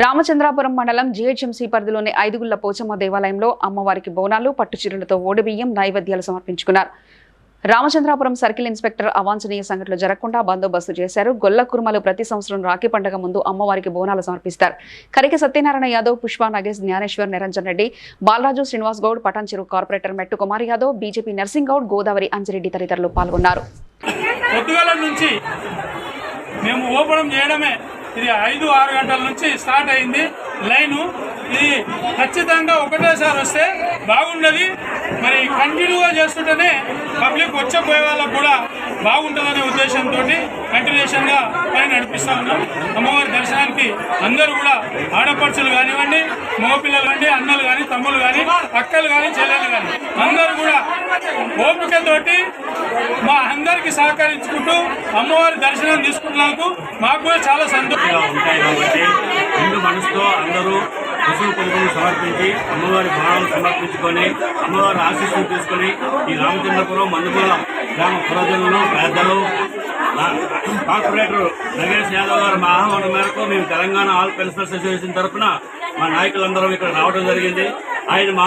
రామచంద్రాపురం మండలం జీహెచ్ఎంసీ పరిధిలోని ఐదుగుళ్ళ పోచమ్మ దేవాలయంలో అమ్మవారికి బోనాలు పట్టుచీరలతో ఓడిబియ్యం నైవేద్యాలు సమర్పించుకున్నారు. రామచంద్రాపురం సర్కిల్ ఇన్స్పెక్టర్ అవాంఛనీయ సంఘటనలు జరగకుండా బందోబస్తు చేశారు. గొల్ల కుర్మలు ప్రతి సంవత్సరం రాఖీ పండుగ ముందు అమ్మవారికి బోనాలు సమర్పిస్తారు. కరిక సత్యనారాయణ యాదవ్ పుష్ప నగేష్ జ్ఞానేశ్వర్ నిరంజన్ రెడ్డి బాలరాజు శ్రీనివాస్ గౌడ్ పటాన్చెరు కార్పొరేటర్ మెట్టు కుమార్ యాదవ్ బీజేపీ నర్సింగ్ గౌడ్ గోదావరి అంజిరెడ్డి తదితరులు పాల్గొన్నారు. పొద్దుగాల నుంచి మేము చేయడమే ఇది ఐదు ఆరు గంటల నుంచి స్టార్ట్ అయింది. లైను ఇది ఖచ్చితంగా ఒకటేసారి వస్తే బాగుండదు. మరి కంటిన్యూగా చేస్తుంటేనే పబ్లిక్ వచ్చే పోయే వాళ్ళకు కూడా బాగుంటుందనే ఉద్దేశంతో కంటిన్యూషన్గా పని నడిపిస్తూ ఉన్నాం. అమ్మవారి దర్శనానికి అందరూ కూడా ఆడపడుచులు కానివ్వండి మగపిల్లలు కానీ అన్నలు కానీ తమ్ముళ్ళు కానీ అక్కలు కానీ చెల్లెలు కానీ అందరూ కూడా ఓపికతోటి మా అందరికి సహకరించుకుంటూ అమ్మవారి దర్శనం తీసుకున్నందుకు మాకు కూడా చాలా సంతోషంగా ఉంటాయి కాబట్టి మనసుతో అందరూ పశువు కొనుగోలు సమర్పించి అమ్మవారి భావాలను సమర్పించుకొని అమ్మవారి ఆశీస్సులు తీసుకొని ఈ రామచంద్రపురం మందుపూల గ్రామ ప్రజలను పెద్దలు కార్పొరేటర్ నగేష్ యాదవ్ గారి మా ఆహ్వానం మేరకు మేము తెలంగాణ ఆల్ పెన్షనర్స్ అసోసియేషన్ తరఫున మా నాయకులందరం ఇక్కడ రావడం జరిగింది. ఆయన మా